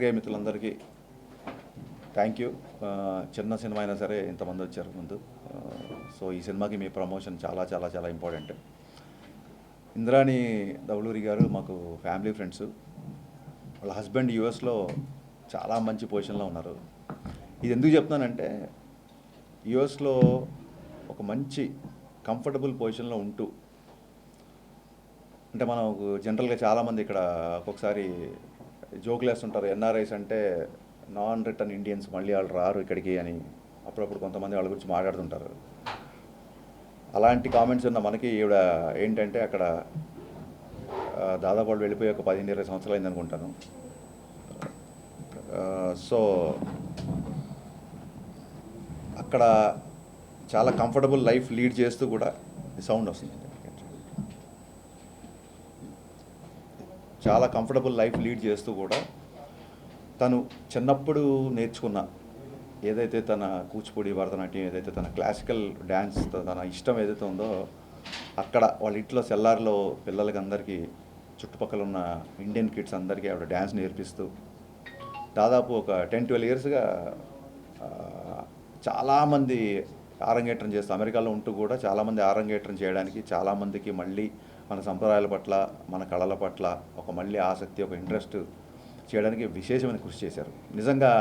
పాత్రికేయ మిత్రులందరికీ thank you చిన్న సినిమా అయినా సరే ఇంతమంది వచ్చారు ముందు. సో ఈ సినిమాకి మీ ప్రమోషన్ చాలా చాలా చాలా ఇంపార్టెంట్ ఇంద్రాణి దౌలూరి గారు మాకు ఫ్యామిలీ ఫ్రెండ్స్ వాళ్ళ హస్బెండ్ యూఎస్లో చాలా మంచి పొజిషన్లో ఉన్నారు. ఇది ఎందుకు చెప్తున్నానంటే యూఎస్లో ఒక మంచి కంఫర్టబుల్ పొజిషన్లో ఉంటూ అంటే మనం జనరల్గా చాలామంది ఇక్కడ ఒక్కొక్కసారి జోకులు ఉంటారు ఎన్ఆర్ఐస్ అంటే నాన్ రిటర్న్ ఇండియన్స్ మళ్ళీ వాళ్ళు రారు ఇక్కడికి అని అప్పుడప్పుడు కొంతమంది వాళ్ళ గురించి మాట్లాడుతుంటారు. అలాంటి కామెంట్స్ ఉన్న మనకి ఈవిడ ఏంటంటే అక్కడ దాదాపు వాళ్ళు వెళ్ళిపోయి ఒక పదిహేను ఇరవై సంవత్సరాలు అయింది అనుకుంటాను. సో అక్కడ చాలా కంఫర్టబుల్ లైఫ్ లీడ్ చేస్తూ కూడా సౌండ్ వస్తుంది. చాలా కంఫర్టబుల్ లైఫ్ లీడ్ చేస్తూ కూడా తను చిన్నప్పుడు నేర్చుకున్న ఏదైతే తన కూచిపూడి భరతనాట్యం ఏదైతే తన క్లాసికల్ డ్యాన్స్ తన ఇష్టం ఏదైతే ఉందో అక్కడ వాళ్ళ ఇంట్లో సెల్లార్లో పిల్లలకి అందరికీ చుట్టుపక్కల ఉన్న ఇండియన్ కిడ్స్ అందరికీ ఆవిడ డ్యాన్స్ నేర్పిస్తూ దాదాపు ఒక టెన్ ట్వెల్వ్ ఇయర్స్గా చాలామంది ఆరంగేట్రం చేస్తూ అమెరికాలో ఉంటూ కూడా చాలామంది ఆరంగేట్రం చేయడానికి చాలామందికి మళ్ళీ మన సంప్రదాయాల పట్ల మన కళల పట్ల ఒక మళ్ళీ ఆసక్తి ఒక ఇంట్రెస్ట్ చేయడానికి విశేషమైన కృషి చేశారు. నిజంగా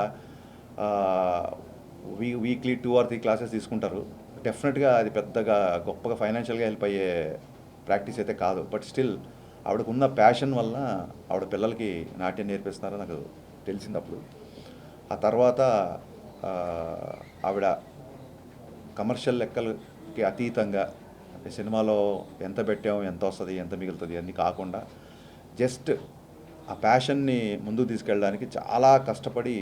we weekly two or three classes తీసుకుంటారు. డెఫినెట్గా అది పెద్దగా గొప్పగా ఫైనాన్షియల్గా హెల్ప్ అయ్యే ప్రాక్టీస్ అయితే కాదు. బట్ స్టిల్ ఆవిడకున్న ప్యాషన్ వలన ఆవిడ పిల్లలకి నాట్యం నేర్పిస్తున్నారని నాకు తెలిసింది అప్పుడు ఆ తర్వాత ఆవిడ కమర్షియల్ లెక్కలకి అతీతంగా సినిమాలో ఎంత పెట్టాం ఎంత వస్తుంది ఎంత మిగులుతుంది అన్నీ కాకుండా జస్ట్ ఆ ప్యాషన్ని ముందుకు తీసుకెళ్ళడానికి చాలా కష్టపడి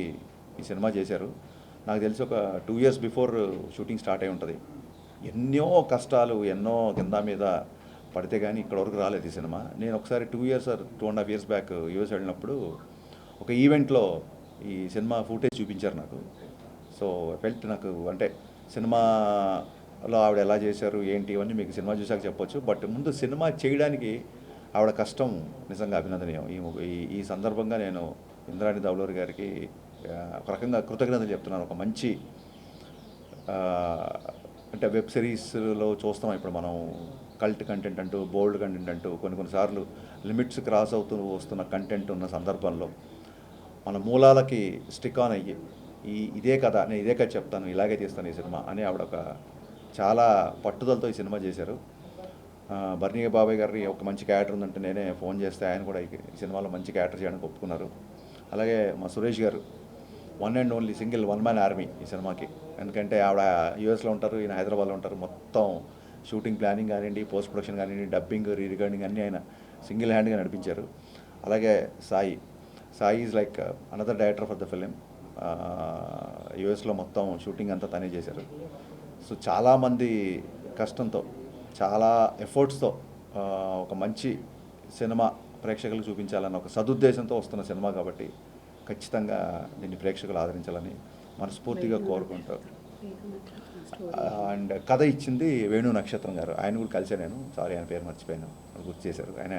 ఈ సినిమా చేశారు. నాకు తెలిసి ఒక two years before shooting start అయి ఉంటుంది. ఎన్నో కష్టాలు ఎన్నో కింద మీద పడితే కానీ ఇక్కడ వరకు రాలేదు ఈ సినిమా. నేను ఒకసారి two years two and half years back US వెళ్ళినప్పుడు ఒక ఈవెంట్లో ఈ సినిమా ఫుటేజ్ చూపించారు నాకు. సో ఫెల్ట్ నాకు అంటే సినిమా సినిమాలో ఆవిడ ఎలా చేశారు ఏంటి ఇవన్నీ మీకు సినిమా చూసాక చెప్పొచ్చు. బట్ ముందు సినిమా చేయడానికి ఆవిడ కష్టం నిజంగా అభినందనీయం. ఈ ఈ సందర్భంగా నేను ఇంద్రాణి దౌలూరి గారికి ఒక రకంగా కృతజ్ఞతలు చెప్తున్నాను. ఒక మంచి అంటే వెబ్ సిరీస్లో చూస్తాం ఇప్పుడు మనం. కల్ట్ కంటెంట్ అంటూ బోల్డ్ కంటెంట్ అంటూ కొన్ని కొన్నిసార్లు లిమిట్స్ క్రాస్ అవుతూ వస్తున్న కంటెంట్ ఉన్న సందర్భంలో మన మూలాలకి స్టిక్ ఆన్ అయ్యి ఈ ఇదే కథ నేను ఇదే కథ చెప్తాను ఇలాగే తీస్తాను ఈ సినిమా అని ఆవిడ ఒక చాలా పట్టుదలతో ఈ సినిమా చేశారు. ఆ, బాబాయ్ గారి ఒక మంచి క్యారెక్టర్ ఉందంటే నేనే ఫోన్ చేస్తే ఆయన కూడా ఈ ఈ సినిమాలో మంచి క్యారెక్టర్ చేయడానికి ఒప్పుకున్నారు. అలాగే మా Suresh garu one and only single one man army ఈ సినిమాకి. ఎందుకంటే ఆవిడ యూఎస్లో ఉంటారు ఈయన హైదరాబాద్లో ఉంటారు. మొత్తం షూటింగ్ ప్లానింగ్ కానివ్వండి పోస్ట్ ప్రొడక్షన్ కానివ్వండి డబ్బింగ్ రీ రికార్డింగ్ అన్నీ ఆయన సింగిల్ హ్యాండ్గా నడిపించారు. అలాగే Sai Sai is like another director for the film యూఎస్లో మొత్తం షూటింగ్ అంతా తనే చేశారు. సో చాలామంది కష్టంతో చాలా ఎఫర్ట్స్తో ఒక మంచి సినిమా ప్రేక్షకులకు చూపించాలన్న ఒక సదుద్దేశంతో వస్తున్న సినిమా కాబట్టి ఖచ్చితంగా దీన్ని ప్రేక్షకులు ఆదరించాలని మనస్ఫూర్తిగా కోరుకుంటూ అండ్ కథ ఇచ్చింది వేణు నక్షత్రం గారు. ఆయన కూడా కలిసాను నేను. సారీ ఆయన పేరు మర్చిపోయాను. అది గుర్తు చేశారు. ఆయన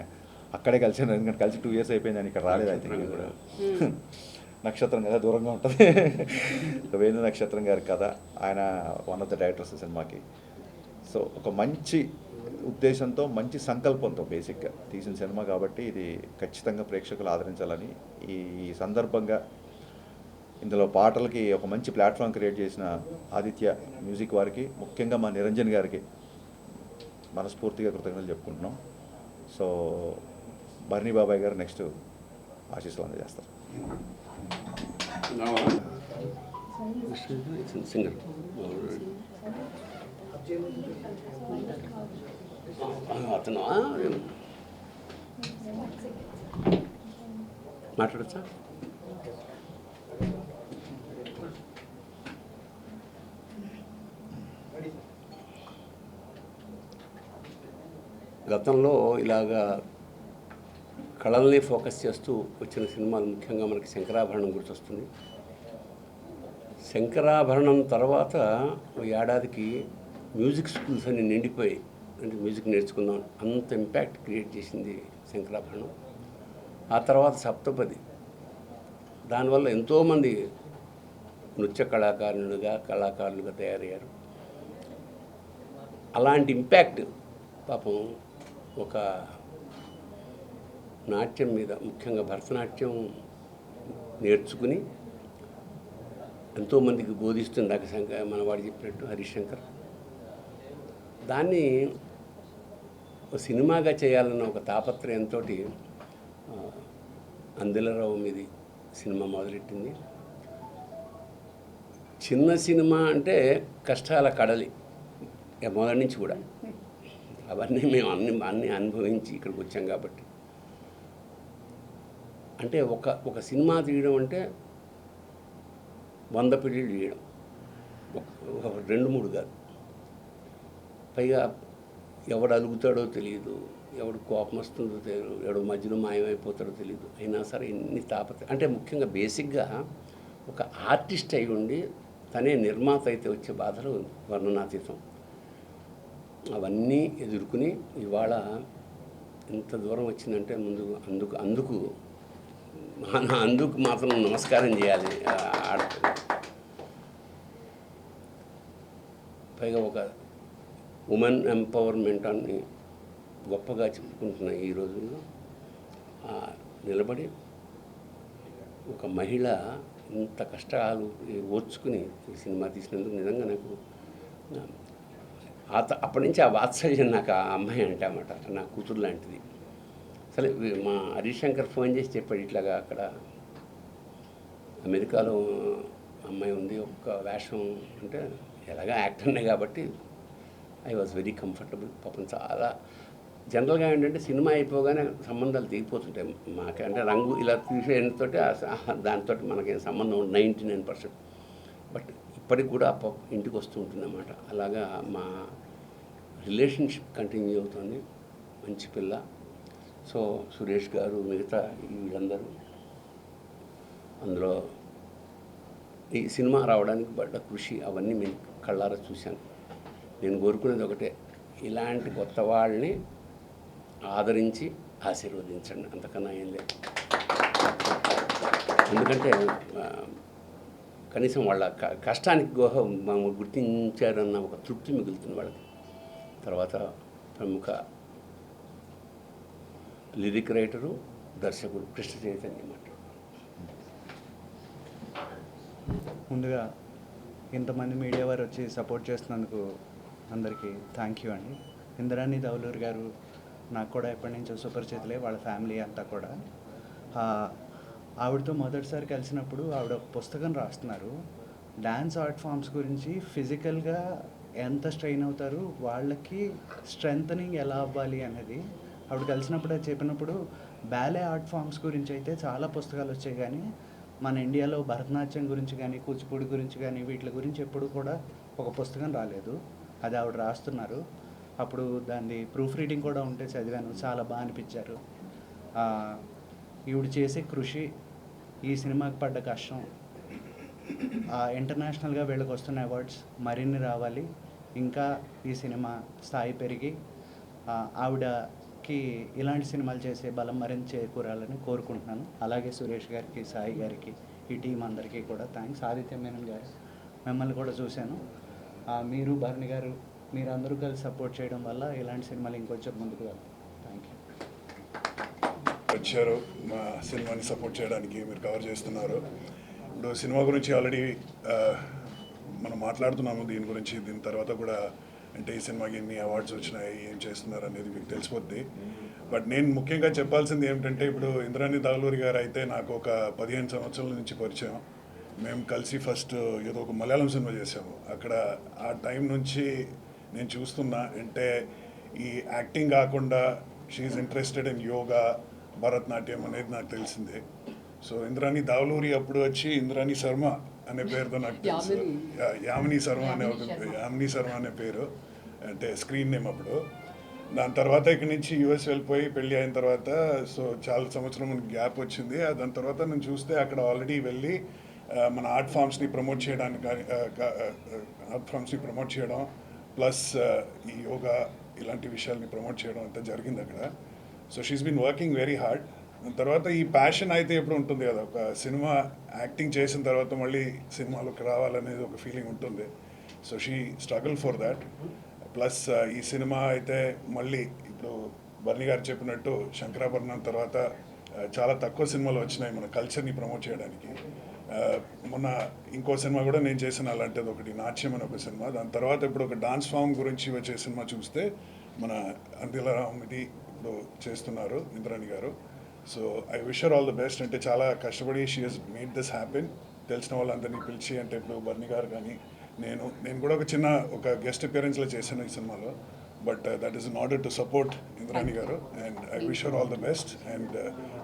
అక్కడే కలిసాను ఎందుకంటే కలిసి టూ ఇయర్స్ అయిపోయింది. ఆయన ఇక్కడ రాలేదు అయితే కూడా. నక్షత్రం కదా దూరంగా ఉంటుంది. వేణు నక్షత్రం గారి కథ ఆయన వన్ ఆఫ్ ద డైరెక్టర్స్ సినిమాకి. సో ఒక మంచి ఉద్దేశంతో మంచి సంకల్పంతో బేసిక్గా తీసిన సినిమా కాబట్టి ఇది ఖచ్చితంగా ప్రేక్షకులు ఆదరించాలని ఈ సందర్భంగా ఇందులో పాటలకి ఒక మంచి ప్లాట్ఫామ్ క్రియేట్ చేసిన ఆదిత్య మ్యూజిక్ వారికి ముఖ్యంగా మా నిరంజన్ గారికి మనస్ఫూర్తిగా కృతజ్ఞతలు చెప్పుకుంటున్నాం. సో బర్నీ బాబాయ్ గారు నెక్స్ట్ ఆశీస్సులు అందజేస్తారు. సింగర్ అతను మాట్లాడచ్చా గతంలో ఇలాగా కళల్ని ఫోకస్ చేస్తూ వచ్చిన సినిమాలు ముఖ్యంగా మనకి శంకరాభరణం గుర్తొస్తుంది. శంకరాభరణం తర్వాత ఏడాదికి మ్యూజిక్ స్కూల్స్ అన్ని నిండిపోయాయి అంటే మ్యూజిక్ నేర్చుకుందాం అంత ఇంపాక్ట్ క్రియేట్ చేసింది శంకరాభరణం. ఆ తర్వాత సప్తపది. దానివల్ల ఎంతోమంది నృత్య కళాకారులుగా కళాకారులుగా తయారయ్యారు. అలాంటి ఇంపాక్ట్ పాపం ఒక నాట్యం మీద ముఖ్యంగా భరతనాట్యం నేర్చుకుని ఎంతోమందికి బోధిస్తుంది నాకు శంక మనవాడు చెప్పినట్టు హరిశంకర్. దాన్ని సినిమాగా చేయాలన్న ఒక తాపత్రయంతో అందెలరావు మీది సినిమా మొదలెట్టింది. చిన్న సినిమా అంటే కష్టాల కడలి మొదటి నుంచి కూడా. అవన్నీ మేము అన్ని అన్ని అనుభవించి ఇక్కడికి వచ్చాం కాబట్టి. అంటే ఒక ఒక సినిమా తీయడం అంటే వంద పెళ్ళిళ్ళు తీయడం. ఒక- ఒక రెండు మూడు కాదు. పైగా ఎవడు అలుగుతాడో తెలియదు ఎవడు కోపం వస్తుందో తెలియదు ఎవడు మధ్యలో మాయమైపోతాడో తెలియదు అయినా సరే ఎన్ని తాపత్ర అంటే ముఖ్యంగా బేసిక్గా ఒక ఆర్టిస్ట్ అయి ఉండి తనే నిర్మాత అయితే వచ్చే బాధలు వర్ణనాతీతం. అవన్నీ ఎదుర్కొని ఇవాళ ఎంత దూరం వచ్చిందంటే ముందు అందుకు అందుకు మన అందుకు మాత్రం నమస్కారం చేయాలి. ఆడపిల్ల పైగా ఒక ఉమెన్ ఎంపవర్మెంట్ అని గొప్పగా చెప్పుకుంటున్న ఈ రోజుల్లో నిలబడి ఒక మహిళ ఇంత కష్టాలు ఓర్చుకుని ఈ సినిమా తీసినందుకు నిజంగా నాకు ఆ అప్పటి నుంచి ఆ వాత్సల్యం నాకు ఆ అమ్మాయి అంటే అన్నమాట నా కూతురు లాంటిది. అసలు మా హరీష్ శంకర్ ఫోన్ చేసి చెప్పాడు ఇట్లాగా అక్కడ. అమెరికాలో అమ్మాయి ఉంది ఒక్క వేషం అంటే ఎలాగా యాక్టర్నే కాబట్టి ఐ వాజ్ వెరీ కంఫర్టబుల్ పాపం చాలా జనరల్గా ఏంటంటే సినిమా అయిపోగానే సంబంధాలు దిగిపోతుంటాయి మాకు అంటే రంగు ఇలా తీసేయడంతో దాంతో మనకేం సంబంధం నైంటీ నైన్ పర్సెంట్. బట్ ఇప్పటికి కూడా ఆ పాప ఇంటికి వస్తూ ఉంటుందన్నమాట. అలాగా మా రిలేషన్షిప్ కంటిన్యూ అవుతుంది. మంచి పిల్ల. సో సురేష్ గారు మిగతా వీళ్ళందరూ అందులో ఈ సినిమా రావడానికి పడ్డ కృషి అవన్నీ నేను కళ్ళారా చూశాను నేను కోరుకునేది ఒకటే ఇలాంటి కొత్త వాళ్ళని ఆదరించి ఆశీర్వదించండి. అంతకన్నా ఏం లేదు. ఎందుకంటే కనీసం వాళ్ళ క- కష్టానికి గోహ గుర్తించారన్న ఒక తృప్తి మిగులుతుంది వాళ్ళకి. తర్వాత ప్రముఖ లిరిక్ రైటరు దర్శకుడు కృష్ణ చైతన్య ముందుగా ఇంతమంది మీడియా వారు వచ్చి సపోర్ట్ చేస్తున్నందుకు అందరికీ థ్యాంక్ యూ అండి. ఇంద్రాణి దౌలూరు గారు నాకు కూడా ఎప్పటి నుంచో సుపరిచితులే వాళ్ళ ఫ్యామిలీ అంతా కూడా. ఆవిడతో మొదటిసారి కలిసినప్పుడు ఆవిడ పుస్తకం రాస్తున్నారు. డ్యాన్స్ ఆర్ట్ ఫామ్స్ గురించి ఫిజికల్గా ఎంత స్ట్రెయిన్ అవుతారు వాళ్ళకి స్ట్రెంగ్ ఎలా అవ్వాలి అనేది ఆవిడ కలిసినప్పుడు చెప్పినప్పుడు బ్యాలే ఆర్ట్ ఫామ్స్ గురించి అయితే చాలా పుస్తకాలు వచ్చాయి. కానీ మన ఇండియాలో భరతనాట్యం గురించి కానీ కూచిపూడి గురించి కానీ వీటి గురించి ఎప్పుడు కూడా ఒక పుస్తకం రాలేదు. అది ఆవిడ రాస్తున్నారు. అప్పుడు దాన్ని ప్రూఫ్ రీడింగ్ కూడా ఉంటే చదివాను. చాలా బాగా అనిపించారు. ఈవిడ చేసే కృషి ఈ సినిమాకి పడ్డ కష్టం ఇంటర్నేషనల్గా వీళ్ళకి వస్తున్న అవార్డ్స్ మరిన్ని రావాలి. ఇంకా ఈ సినిమా స్థాయి పెరిగి ఆవిడ గారికి ఇలాంటి సినిమాలు చేసే బలం మరింత చేకూరాలని కోరుకుంటున్నాను. అలాగే సురేష్ గారికి సాయి గారికి ఈ టీం అందరికీ కూడా థ్యాంక్స్. ఆదిత్య మేనన్ గారు మిమ్మల్ని కూడా చూశాను. మీరు భరణి గారు మీరు అందరూ కలిసి సపోర్ట్ చేయడం వల్ల ఇలాంటి సినిమాలు ఇంకొంచెం ముందుకు వెళ్తాం థ్యాంక్ యూ. వచ్చారు. మా సినిమాని సపోర్ట్ చేయడానికి మీరు కవర్ చేస్తున్నారు. ఇప్పుడు సినిమా గురించి ఆల్రెడీ మనం మాట్లాడుతున్నాము దీని గురించి. దీని తర్వాత కూడా అంటే ఈ సినిమాకి ఎన్ని అవార్డ్స్ వచ్చినాయి ఏం చేస్తున్నారు అనేది మీకు తెలిసిపోద్ది. బట్ నేను ముఖ్యంగా చెప్పాల్సింది ఏమిటంటే ఇప్పుడు ఇంద్రాణి దాలూరి గారు అయితే నాకు ఒక పదిహేను సంవత్సరాల నుంచి పరిచయం. మేము కలిసి ఫస్ట్ ఏదో ఒక మలయాళం సినిమా చేసాము అక్కడ ఆ టైం నుంచి నేను చూస్తున్నా అంటే ఈ యాక్టింగ్ కాకుండా she interested in yoga Bharatanatyam అనేది నాకు తెలిసిందే. సో ఇంద్రాణి దావలూరి అప్పుడు వచ్చి ఇంద్రాణి శర్మ అనే పేరుతో నాకు తెలుసు. యామిని శర్మ అనే ఒక యామిని శర్మ అనే పేరు. అంటే స్క్రీన్ నేమ్ అప్పుడు. దాని తర్వాత ఇక్కడి నుంచి యూఎస్ వెళ్ళిపోయి పెళ్ళి అయిన తర్వాత సో చాలా సంవత్సరం గ్యాప్ వచ్చింది. దాని తర్వాత నేను చూస్తే అక్కడ ఆల్రెడీ వెళ్ళి మన ఆర్ట్ ఫామ్స్ని ప్రమోట్ చేయడానికి ఆర్ట్ ఫామ్స్ని ప్రమోట్ చేయడం ప్లస్ ఈ యోగా ఇలాంటి విషయాల్ని ప్రమోట్ చేయడం అంతా జరిగింది అక్కడ. So she's been working very hard దాని తర్వాత ఈ ప్యాషన్ అయితే ఎప్పుడు ఉంటుంది కదా ఒక సినిమా యాక్టింగ్ చేసిన తర్వాత మళ్ళీ సినిమాలోకి రావాలనేది ఒక ఫీలింగ్ ఉంటుంది. So she struggle for that plus ఈ సినిమా అయితే మళ్ళీ ఇప్పుడు బర్ని గారు చెప్పినట్టు శంకరాభరణం తర్వాత చాలా తక్కువ సినిమాలు వచ్చినాయి మన కల్చర్ని ప్రమోట్ చేయడానికి. మొన్న ఇంకో సినిమా కూడా నేను చేసిన అలాంటిది ఒకటి నాట్యం అని ఒక సినిమా. దాని తర్వాత ఇప్పుడు ఒక డాన్స్ ఫామ్ గురించి వచ్చే సినిమా చూస్తే మన అందిలరామిది ఇప్పుడు చేస్తున్నారు Indrani garu. So I wish all the best. అంటే చాలా కష్టపడి she has made this happen. తెలిసిన వాళ్ళందరినీ పిలిచి అంటే ఇప్పుడు బర్ని గారు కానీ నేను నేను కూడా ఒక చిన్న ఒక గెస్ట్ అపియరెన్స్లో చేశాను ఈ సినిమాలో. But that is in order to support Indrani garu. And I wish all the best and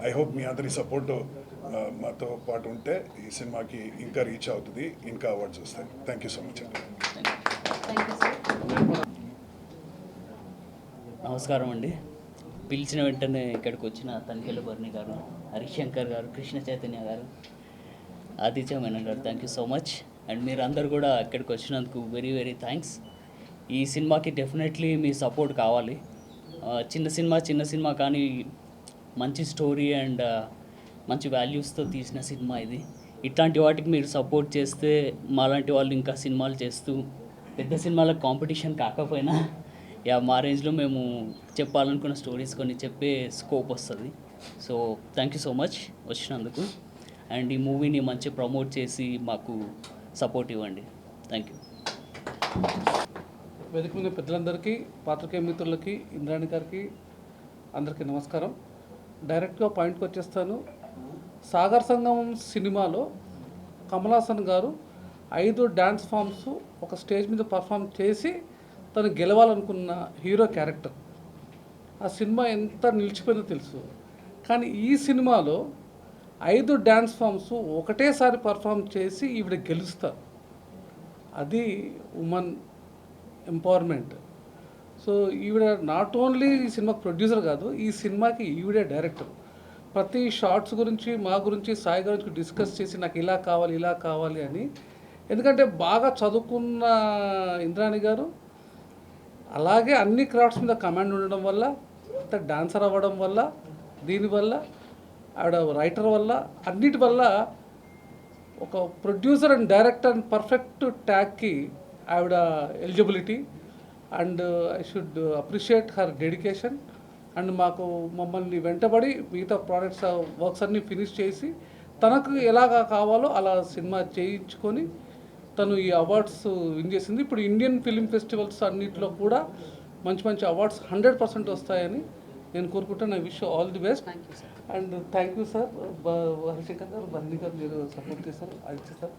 I hope మీ అందరి సపోర్ట్ uh, మాతో పాటు ఉంటే ఈ సినిమాకి ఇంకా రీచ్ అవుతుంది ఇంకా అవార్డ్స్ వస్తాయి. థ్యాంక్ యూ సో మచ్ అండి. నమస్కారం అండి. పిలిచిన వెంటనే ఇక్కడికి వచ్చిన తనిఖీల భరణి గారు హరిశంకర్ గారు Krishna Chaitanya garu Aditya Menon garu thank you so much and మీరు అందరు కూడా ఇక్కడికి వచ్చినందుకు వెరీ వెరీ థ్యాంక్స్. ఈ సినిమాకి డెఫినెట్లీ మీ సపోర్ట్ కావాలి. చిన్న సినిమా చిన్న సినిమా కానీ మంచి స్టోరీ అండ్ మంచి వాల్యూస్తో తీసిన సినిమా ఇది. ఇట్లాంటి వాటికి మీరు సపోర్ట్ చేస్తే మాలాంటి వాళ్ళు ఇంకా సినిమాలు చేస్తూ పెద్ద సినిమాలకు కాంపిటీషన్ కాకపోయినా యా మా రేంజ్లో మేము చెప్పాలనుకున్న స్టోరీస్ కొన్ని చెప్పే స్కోప్ వస్తుంది. So thank you so much వచ్చినందుకు. అండ్ ఈ మూవీని మంచి ప్రమోట్ చేసి మాకు సపోర్ట్ ఇవ్వండి థ్యాంక్ యూ. వేదిక మీద పెద్దలందరికీ పాత్రికేయ మిత్రులకి ఇంద్రాణి గారికి అందరికీ నమస్కారం. డైరెక్ట్గా పాయింట్కి వచ్చేస్తాను. సాగర్ సంగమం సినిమాలో కమలాసన్ గారు ఐదు డ్యాన్స్ ఫామ్స్ ఒక స్టేజ్ మీద పర్ఫామ్ చేసి తను గెలవాలనుకున్న హీరో క్యారెక్టర్. ఆ సినిమా ఎంత నిలిచిపోయిందో తెలుసు. కానీ ఈ సినిమాలో ఐదు డ్యాన్స్ ఫామ్స్ ఒకటేసారి పర్ఫామ్ చేసి ఈవిడ గెలుస్తారు. అది ఉమెన్ ఎంపవర్మెంట్. సో ఈవిడ నాట్ ఓన్లీ ఈ సినిమా ప్రొడ్యూసర్ కాదు ఈ సినిమాకి ఈవిడే డైరెక్టర్. ప్రతి షార్ట్స్ గురించి మా గురించి సాయి గురించి డిస్కస్ చేసి నాకు ఇలా కావాలి ఇలా కావాలి అని. ఎందుకంటే బాగా చదువుకున్న ఇంద్రాణి గారు అలాగే అన్ని క్రాఫ్ట్స్ మీద కమాండ్ ఉండడం వల్ల అంత డాన్సర్ అవ్వడం వల్ల దీనివల్ల ఆవిడ రైటర్ వల్ల అన్నిటి వల్ల ఒక producer and director and perfect ట్యాగ్కి ఆవిడ eligibility and I should appreciate her dedication and మాకు మమ్మల్ని వెంటబడి మిగతా ప్రోడక్ట్స్ వర్క్స్ అన్నీ ఫినిష్ చేసి తనకు ఎలాగా కావాలో అలా సినిమా చేయించుకొని తను ఈ అవార్డ్స్ విన్ చేసింది. ఇప్పుడు ఇండియన్ ఫిలిం ఫెస్టివల్స్ అన్నింటిలో కూడా మంచి మంచి అవార్డ్స్ హండ్రెడ్ పర్సెంట్ వస్తాయని నేను కోరుకుంటాను I wish all the best thank you sir and thank you sir Harishankar garu Bunny garu మీరు సపోర్ట్ చేశారు. Aditya sir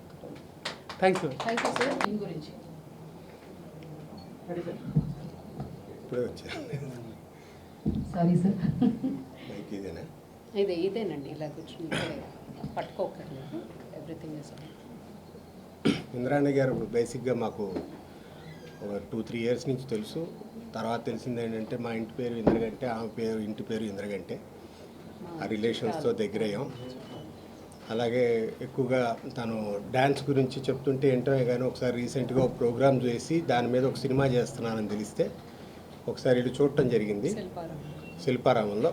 thank you thank you sir దీని గురించి. ఇప్పుడే సారీ సార్ ఇదేనా? ఇదే ఇదేనండి. ఇలా కూర్చుని పట్టుకోకర్లేదు ఎవ్రీథింగ్ ఇస్ ఇంద్రాణి గారు బేసిక్గా మాకు ఒక టూ త్రీ ఇయర్స్ నుంచి తెలుసు. తర్వాత తెలిసింది ఏంటంటే మా ఇంటి పేరు ఇంద్రగంటే ఆమె పేరు ఇంటి పేరు ఇంద్రగంటే. ఆ రిలేషన్స్తో దగ్గరయ్యాం. అలాగే ఎక్కువగా తను డ్యాన్స్ గురించి చెప్తుంటే ఏంటో కానీ ఒకసారి రీసెంట్గా ఒక ప్రోగ్రామ్ చేసి దాని మీద ఒక సినిమా చేస్తున్నానని తెలిస్తే ఒకసారి ఇటు చూడటం జరిగింది. శిల్పారం శిల్పారామంలో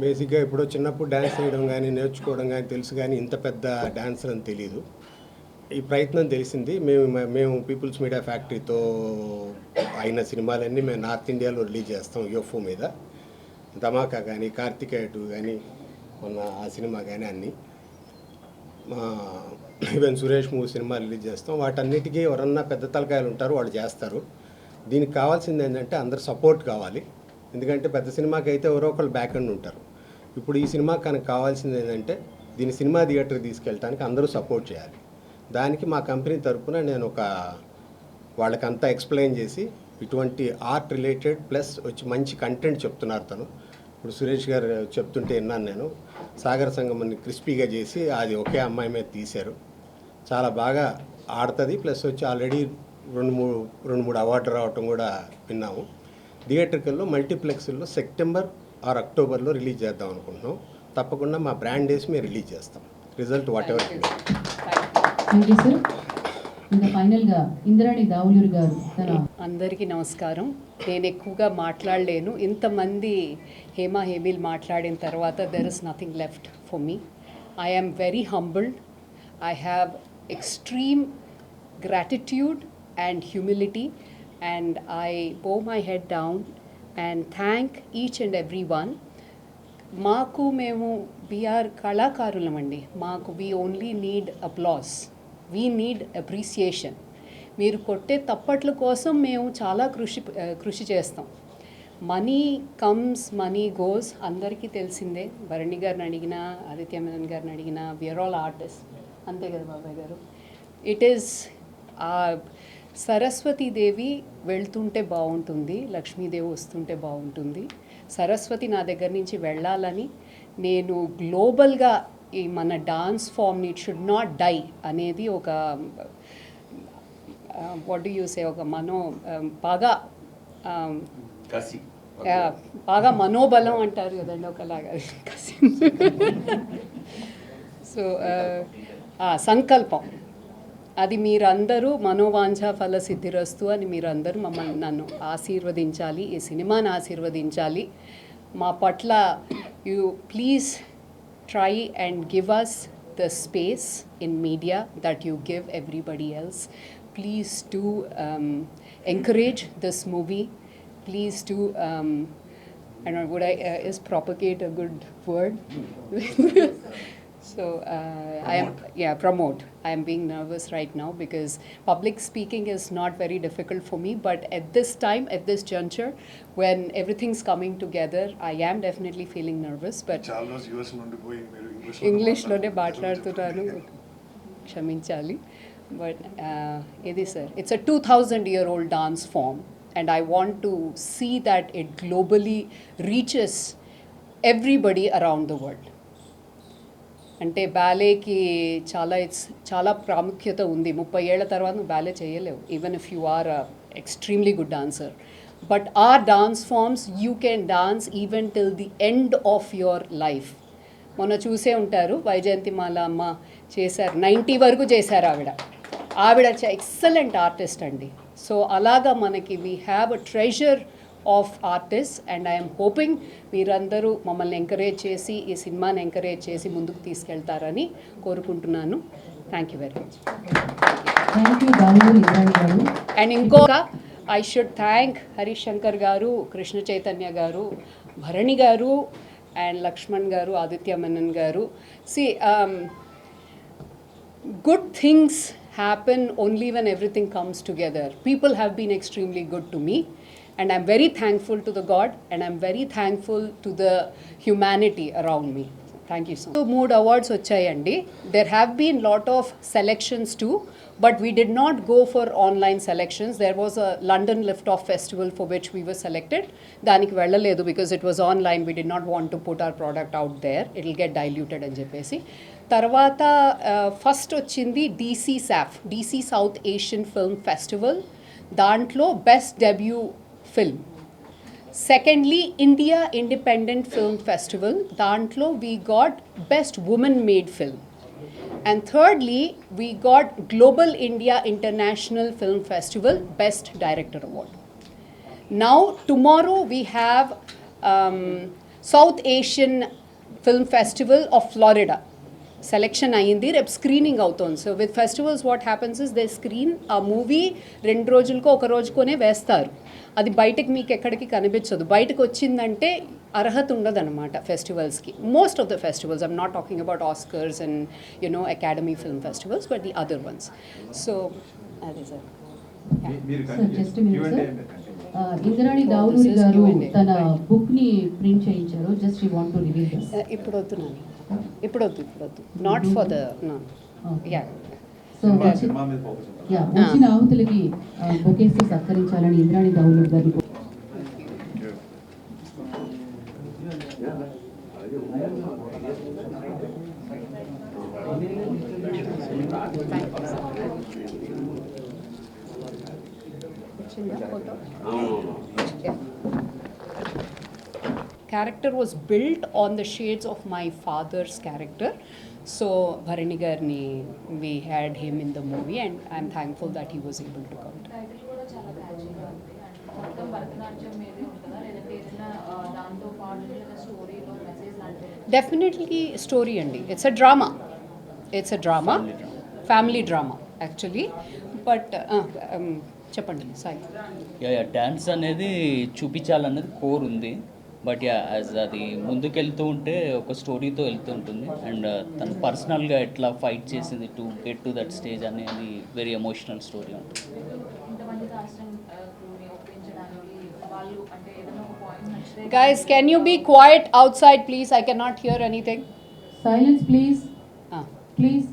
బేసిక్గా ఇప్పుడు చిన్నప్పుడు డ్యాన్స్ వేయడం కానీ నేర్చుకోవడం కానీ తెలుసు కానీ ఇంత పెద్ద డాన్సర్ అని తెలియదు ఈ ప్రయత్నం తెలిసింది. మేము మేము పీపుల్స్ మీడియా ఫ్యాక్టరీతో అయిన సినిమాలన్నీ మేము నార్త్ ఇండియాలో రిలీజ్ చేస్తాం యూఎఫ్ఓ మీద. ధమాకా కానీ కార్తికేయ టూ కానీ మొన్న ఆ సినిమా కానీ అన్నీ మా even Suresh movie cinema release చేస్తాం. వాటన్నిటికీ ఎవరన్నా పెద్ద తలకాయలు ఉంటారు వాళ్ళు చేస్తారు. దీనికి కావాల్సింది ఏంటంటే అందరు సపోర్ట్ కావాలి. ఎందుకంటే పెద్ద సినిమాకి అయితే ఎవరో ఒకళ్ళు బ్యాక్ అండ్ ఉంటారు. ఇప్పుడు ఈ సినిమా కనుక కావాల్సింది ఏంటంటే దీని సినిమా థియేటర్ తీసుకెళ్ళడానికి అందరూ సపోర్ట్ చేయాలి. దానికి మా కంపెనీ తరపున నేను ఒక వాళ్ళకంతా ఎక్స్ప్లెయిన్ చేసి ఇటువంటి ఆర్ట్ రిలేటెడ్ ప్లస్ వచ్చి మంచి కంటెంట్ చెప్తున్నారు తను. ఇప్పుడు సురేష్ గారు చెప్తుంటే విన్నాను నేను. సాగర సంగమని క్రిస్పీగా చేసి అది ఒకే అమ్మాయి మీద తీశారు. చాలా బాగా ఆడుతుంది. ప్లస్ వచ్చి ఆల్రెడీ రెండు మూడు రెండు మూడు అవార్డు రావటం కూడా విన్నాము. థియేటర్కల్లో మల్టీప్లెక్స్లో సెప్టెంబర్ ఆర్ అక్టోబర్లో రిలీజ్ చేద్దాం అనుకుంటున్నాం. తప్పకుండా మా బ్రాండ్ వేసి మేము రిలీజ్ చేస్తాం. Result whatever thank you sir ఇంకా ఫైనల్గా ఇంద్రాణి దావులూరు గారు తన అందరికీ నమస్కారం. నేను ఎక్కువగా మాట్లాడలేను. ఇంతమంది హేమా హేమిల్ మాట్లాడిన తర్వాత there is nothing left for me I am very humbled I have extreme gratitude and humility and I bow my head down and thank each and every one. మాకు మేము వీఆర్ కళాకారులమండి. మాకు we only need applause we need appreciation మీరు కొట్టే తప్పట్ల కోసం మేము చాలా కృషి కృషి చేస్తాం. మనీ కమ్స్ మనీ గోస్ అందరికీ తెలిసిందే. భరణి గారిని అడిగినా ఆదిత్య మేనన్ గారిని అడిగినా విఆర్ ఆల్ ఆర్టిస్ట్ అంతే కదా బాబాయ్ గారు. ఇట్ ఈస్ సరస్వతీదేవి వెళ్తుంటే బాగుంటుంది లక్ష్మీదేవి వస్తుంటే బాగుంటుంది. సరస్వతి నా దగ్గర నుంచి వెళ్ళాలని నేను గ్లోబల్గా ఈ మన డాన్స్ ఫామ్ని ఇట్ షుడ్ నాట్ డై అనేది ఒక వాట్ డు యూ సే ఒక మనో um, బాగా um, కసి. బాగా మనోబలం అంటారు కదండి ఒకలాగా. సో సంకల్పం. అది మీరందరూ మనోవాంఛ ఫల సిద్ధిరస్తు అని మీరందరూ మమ్మల్ని నన్ను ఆశీర్వదించాలి ఈ సినిమాని ఆశీర్వదించాలి. మా పట్ల you please try and give us the space in media that you give everybody else. please do um, encourage this movie. Please do, um, I don't know, would I, uh, is propagate a good word? so uh, I am, yeah, promote. I am being nervous right now because public speaking is not very difficult for me. But at this time, at this juncture, when everything's coming together, I am definitely feeling nervous. But English, English, English, English, English, English, English, English ఇది uh, sir? It's a two thousand year old dance form and I want to see that it globally reaches everybody around the world అంటే బ్యాలేకి చాలా it's చాలా ప్రాముఖ్యత ఉంది. ముప్పై ఏళ్ళ తర్వాత నువ్వు బ్యాలే చేయలేవు even if you are extremely good dancer but our dance forms you can dance even till the end of your life మొన్న చూసే ఉంటారు వైజయంతిమాల అమ్మ చేశారు నైంటీ వరకు చేశారు ఆవిడ. ఆవిడ ఎక్సలెంట్ ఆర్టిస్ట్ అండి. సో అలాగా మనకి we have a treasure of artist and I'm hoping మీరందరూ మమ్మల్ని ఎంకరేజ్ చేసి ఈ సినిమాని ఎంకరేజ్ చేసి ముందుకు తీసుకెళ్తారని కోరుకుంటున్నాను. Thank you very much and ఇంకొక I should thank Harish Shankar గారు కృష్ణ చైతన్య గారు భరణి గారు అండ్ లక్ష్మణ్ గారు ఆదిత్య మెనన్ గారు. See good things happen only when everything comes together. People have been extremely good to me, and I'm very thankful to the God, and I'm very thankful to the humanity around me. Thank you so much. So, మూడు awards వచ్చాయండి there have been lot of selections too but we did not go for online selections there was a London lift off festival for which we were selected దానికి వెళ్ళలేదు because it was online we did not want to put our product out there it will get diluted అని చెప్పేసి తర్వాత first వచ్చింది DC SAFF DC south Asian film festival దాంట్లో best debut film secondly India independent film festival దాంట్లో we got best women made film and thirdly we got global India international film festival best director award Now, tomorrow we have um, south Asian film festival of Florida selection అయ్యింది. రేపు screening అవుతుంది. So with festivals what happens is they screen a movie రెండు రోజులకో ఒక రోజుకోనే వేస్తారు. అది బయటకు మీకు ఎక్కడికి కనిపించదు. బయటకు వచ్చిందంటే అర్హత ఉండదన్నమాట ఫెస్టివల్స్కి. Most of the festivals I'm not talking about Oscars and you know academy film festivals but the other ones so అదే sir sir just minute sir ఆ, ఇంద్రాణి దావులూరి గారు తన బుక్ని ప్రింట్ చేయించారు. Just you want to reveal this ఇప్పుడు వద్దు నాని. ఇప్పుడు వద్దు ఇప్పుడు వద్దు not for the yeah so వచ్చి సినిమా మీద ఫోకస్ ఉంటుంది యా వచ్చిన ఆహుతులకి బొకేస్ సత్కరించాలని ఇంద్రాణి దావులూరి గారిని కో- వచ్చిందా photo character was built on the shades of my father's character so Bharani గారిని we had him in the movie and I'm thankful that he was able to count definitely story అండి. It's a drama it's a drama family drama actually but చెప్పండి Sai. Dance అనేది చూపించాలన్నది core ఉంది. But yeah as అది ముందుకెళ్తూ ఉంటే ఒక స్టోరీతో వెళ్తూ ఉంటుంది అండ్ తను పర్సనల్గా ఎట్లా ఫైట్ చేసింది to get to that stage అనేది వెరీ ఎమోషనల్ స్టోరీ ఉంటుంది పాయింట్ నచ్చితే Guys, can you be quiet outside, please? I cannot hear anything. Silence please. Please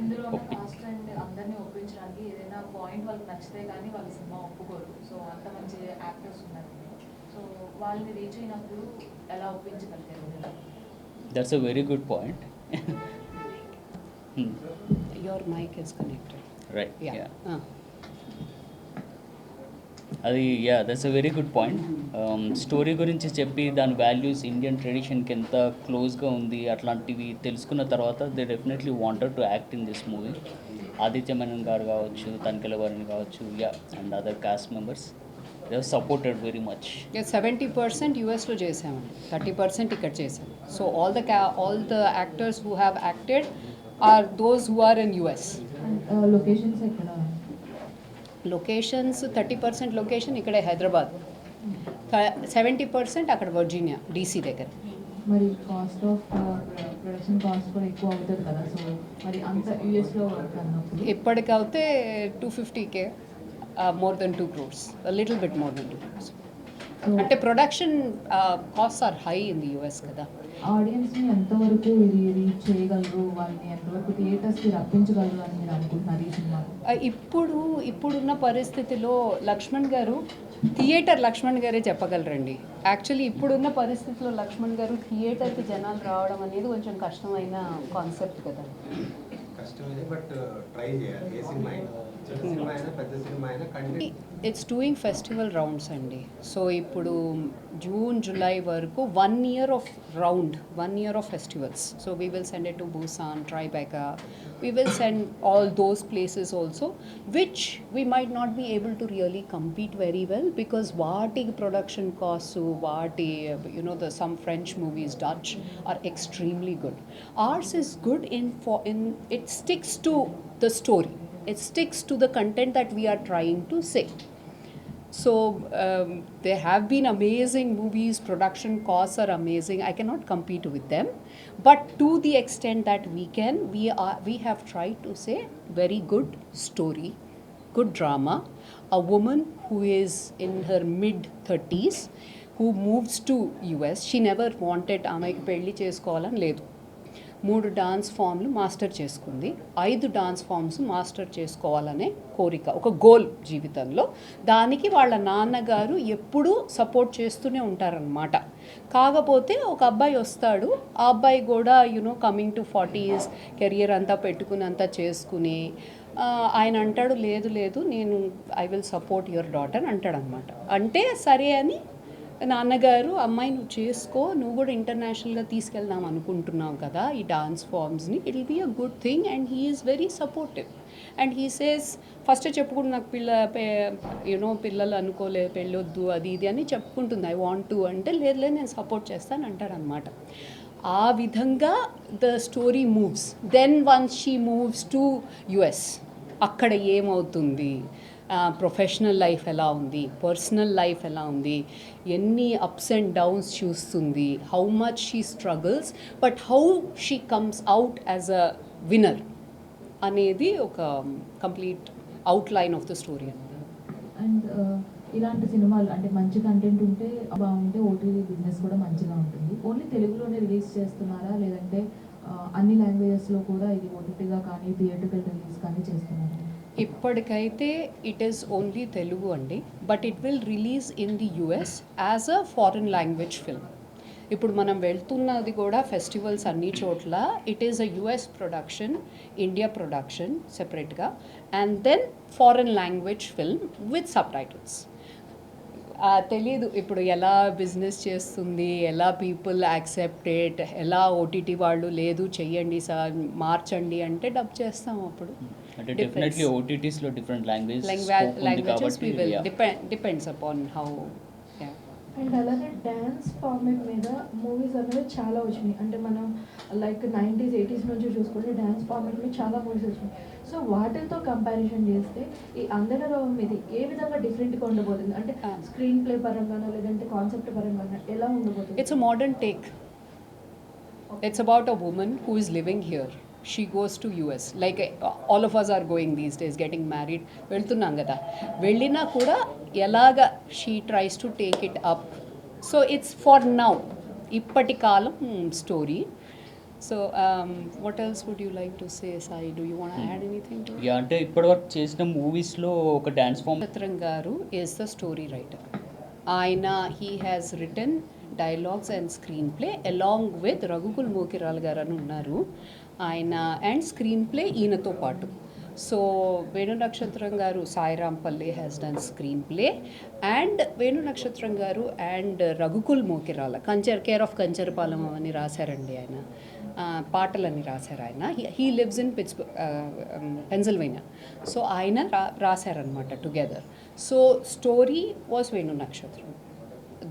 ఇందులో ఉన్న కాస్ట్ అండ్ అందరినీ ఒప్పించడానికి ఏదైనా పాయింట్ వాళ్ళకి నచ్చితే కానీ వాళ్ళు సినిమా ఒప్పుకోరు సో అంత మంచి యాక్టర్స్ ఉన్నారు సో వాళ్ళని రీచ్ అయినప్పుడు ఎలా ఒప్పించగలిగారు that's a very good point Your mic is connected. Right Yeah. Yeah. అది yeah that's a very good point story గురించి చెప్పి దాని వాల్యూస్ ఇండియన్ ట్రెడిషన్కి ఎంత క్లోజ్గా ఉంది అట్లాంటివి తెలుసుకున్న తర్వాత they definitely wanted to act in this movie Aditya Menon గారు కావచ్చు తనికెల వారిని కావచ్చు yeah and other cast members they supported very much seventy percent యూఎస్లో చేసామండి థర్టీ పర్సెంట్ ఇక్కడ చేసాం సో ఆల్ ద క్యా all the actors who have acted are those who are in US locations ఎక్కడ లొకేషన్స్ థర్టీ పర్సెంట్ లొకేషన్ ఇక్కడే Hyderabad seventy percent అక్కడ Virginia DC దగ్గర మరి కాస్ట్ ఆఫ్ ప్రొడక్షన్ కాస్ట్ కూడా ఎక్కువ అవుతుంది కదా సో మరి అంత యూఎస్లో వర్క్ అన్నప్పుడు ఇప్పటికైతే two fifty K more than two crores little bit more than two crores అంటే production cost are high in the US కదా. ఆడియన్స్ని ఎంతవరకు ఇది రీచ్ చేయగలరు? వాళ్ళని ఎంతవరకు థియేటర్స్కి రప్పించగలరు అని మీరు అనుకుంటున్నారు ఈ సినిమా? ఆ, ఇప్పుడు ఇప్పుడున్న పరిస్థితిలో లక్ష్మణ్ గారు థియేటర్ లక్ష్మణ్ గారే చెప్పగలరండి. యాక్చువల్లీ ఇప్పుడున్న పరిస్థితిలో లక్ష్మణ్ గారు థియేటర్కి జనాలు రావడం అనేది కొంచెం కష్టమైన కాన్సెప్ట్ కదా. కష్టమే బట్ ట్రై చేయాలి ఏ సినిమా అయినా చిన్న సినిమా అయినా పెద్ద సినిమా అయినా content it's doing festival rounds అండి సో ఇప్పుడు జూన్ జూలై వరకు one year of round one year of festivals so we will send it to Busan Tribeca we will send all those places also which we might not be able to really compete very well because వాటి production cost వాటి you know the some French movies Dutch are extremely good ours is good in far in it Sticks to the story it sticks to the content that we are trying to say. So um, there have been amazing movies, production costs are amazing. I cannot compete with them, but to the extent that we can, we are we have tried to say very good story, good drama. A woman who is in her mid thirties, who moves to US. She never wanted ఆమెకి పెళ్లి చేసుకోవాలని లేదు మూడు dance ఫామ్లు master చేసుకుంది. ఐదు dance forms master చేసుకోవాలనే కోరిక ఒక గోల్ జీవితంలో. దానికి వాళ్ళ నాన్నగారు ఎప్పుడూ సపోర్ట్ చేస్తూనే ఉంటారనమాట కాకపోతే ఒక అబ్బాయి వస్తాడు ఆ అబ్బాయి కూడా you know coming to forties career అంతా పెట్టుకుని అంతా చేసుకుని ఆయన అంటాడు లేదు లేదు నేను I will support your daughter అంటాడనమాట అంటే సరే అని నాన్నగారు అమ్మాయి నువ్వు చేసుకో నువ్వు కూడా ఇంటర్నేషనల్గా తీసుకెళ్దాం అనుకుంటున్నావు కదా ఈ dance ఫార్మ్స్ని it will be a good thing and he is very supportive and he says first చెప్పుకుంటు నాకు పిల్ల యూనో పిల్లలు అనుకోలే పెళ్ళొద్దు అది ఇది అని చెప్పుకుంటుంది. ఐ వాంట్ టు అంటే లేదు లేదు నేను సపోర్ట్ చేస్తాను అంటారనమాట ఆ విధంగా the story moves then once she moves to US అక్కడ ఏమవుతుంది? ప్రొఫెషనల్ లైఫ్ ఎలా ఉంది? పర్సనల్ లైఫ్ ఎలా ఉంది? ఎన్ని అప్స్ అండ్ డౌన్స్ చూస్తుంది? How much she struggles but how she comes out as a winner అనేది ఒక complete outline of the story అనమాట అండ్ ఇలాంటి సినిమాలు అంటే మంచి కంటెంట్ ఉంటే బాగుంటే ఓటీటీ బిజినెస్ కూడా మంచిగా ఉంటుంది. ఓన్లీ తెలుగులోనే రిలీజ్ చేస్తున్నారా? లేదంటే అన్ని లాంగ్వేజెస్లో కూడా ఇది ఓటీటీగా కానీ థియేటర్కల్ రిలీజ్ కానీ చేస్తున్నారా? ఇప్పటికైతే ఇట్ ఈస్ ఓన్లీ తెలుగు అండి but it will release in the US as a foreign language film ఇప్పుడు మనం వెళ్తున్నది కూడా ఫెస్టివల్స్ అన్ని చోట్ల it is a US production India production సెపరేట్గా and then foreign language film with subtitles తెలీదు. ఇప్పుడు ఎలా బిజినెస్ చేస్తుంది ఎలా పీపుల్ యాక్సెప్టెడ్ ఎలా ఓటీటీ వాళ్ళు లేదు చెయ్యండి సార్ మార్చండి అంటే డబ్ చేస్తాం అప్పుడు. అంటే definitely ఓటీటీస్లో different language languages depend depends upon how and అలాగే డ్యాన్స్ ఫార్మేట్ మీద మూవీస్ అనేవి చాలా వచ్చినాయి అంటే మనం లైక్ నైంటీస్ ఎయిటీస్ నుంచి చూసుకుంటే డ్యాన్స్ ఫార్మేట్ మీద చాలా మూవీస్ వచ్చినాయి సో వాటితో కంపారిజన్ చేస్తే ఈ అందరరావం ఇది ఏ విధంగా డిఫరెంట్గా ఉండబోతుంది అంటే. స్క్రీన్ ప్లే పరంగానో లేదంటే కాన్సెప్ట్ పరంగానో ఎలా ఉండబోతుంది It's a modern take. It's about a woman who is living here. She goes to US. Like uh, all of us are going these days, getting married. వెళ్తున్నాం కదా. వెళ్ళినా కూడా ఎలాగ she tries to take it up so it's for now ఇప్పటి కాలం story so what else would you like to say Sai do you want add anything to yeah అంటే ఇప్పటివరకు చేసిన మూవీస్లో ఒక డాన్స్ ఫామ్ నక్షత్రం గారు ఈజ్ ద స్టోరీ రైటర్ ఆయన he has written dialogues and screenplay along with Raghukul Mokiral గారు అని ఉన్నారు. ఆయన అండ్ స్క్రీన్ ప్లే ఈయనతో పాటు. సో వేణు నక్షత్రం గారు Sairampalli has done screenplay and Venu Nakshatram గారు అండ్ రఘుకుల్ మోకిరాల కంచర్ కేర్ ఆఫ్ కంచరపాలెం అని రాశారండి ఆయన. పాటలని రాశారు ఆయన. He lives in Pitts Pennsylvania so ఆయన రా రాశారనమాట together so story was Venu Nakshatram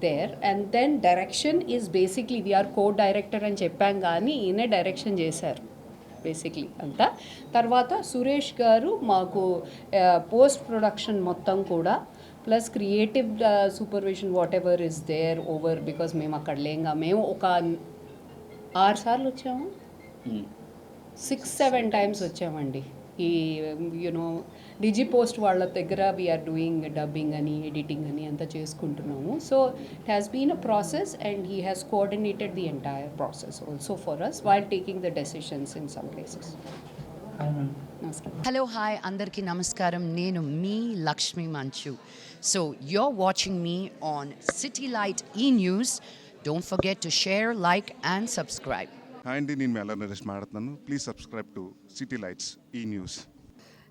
there and then direction is basically we are co director అని చెప్పాం కానీ ఈయనే డైరెక్షన్ చేశారు బేసిక్లీ అంతా. తర్వాత సురేష్ గారు మాకు పోస్ట్ ప్రొడక్షన్ మొత్తం కూడా plus creative supervision whatever is there over because మేము అక్కడ లేంగా మేము ఒక ఆరు సార్లు వచ్చాము? సిక్స్ సెవెన్ టైమ్స్ వచ్చామండి. ఈ యునో డిజి పోస్ట్ వాళ్ళ దగ్గర వీఆర్ డూయింగ్ డబ్బింగ్ అని ఎడిటింగ్ అని అంతా చేసుకుంటున్నాము. So it has been a process and he has coordinated the entire process also for us while taking the decisions in some places hello hi అందరికీ నమస్కారం. నేను మీ Lakshmi Manchu. So you're watching me on City Light E News don't forget to share like and subscribe hi అండి. నేను మెల్ల నరేష్ మాట్లాడుతున్నాను. Please subscribe to City Lights E News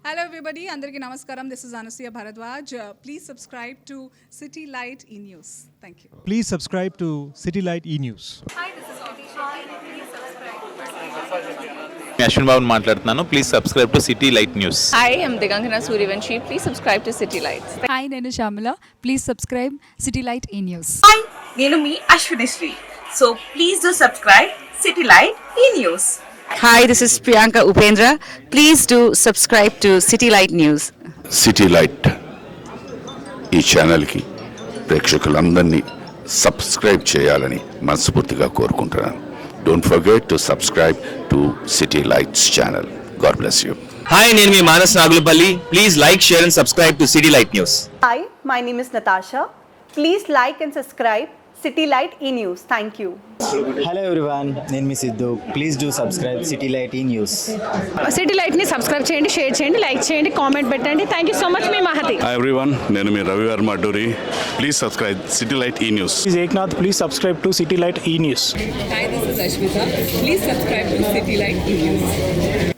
hello everybody అందరికీ నమస్కారం. This is Anasuya Bharadwaj please subscribe to City Light E News thank you Please subscribe to City Light E News. Ashwin Babu మాట్లాడుతున్నాను. Please subscribe to City Light News hi I'm Digangana Suryavanshi please subscribe to City Lights Hi, నేను Shyamala please subscribe City Light E News hi నేను మీ Ashwini Sri so please do subscribe City Light E News hi this is Priyanka Upendra please do subscribe to City Light News City Light E ఛానల్కి ప్రేక్షకులందరినీ subscribe చేయాలని మనస్ఫూర్తిగా కోరుకుంటున్నాను. Don't forget to subscribe to City Lights channel God bless you hi నేను మీ Manas Nagulapalli. Please like share and subscribe to City Light News hi my name is Natasha please like and subscribe City Light E News thank you hello everyone నేను మీ Siddhu. Please do subscribe City Light E News City లైట్ని subscribe చేయండి share చేయండి like చేయండి comment పెట్టండి. Thank you so much మీ Mahathi. Hi everyone నేను మీ Ravi Varma Adduri. Please subscribe City Light E News please Eknath please subscribe to City Light E News hi this is Ashwitha please subscribe to City Light E News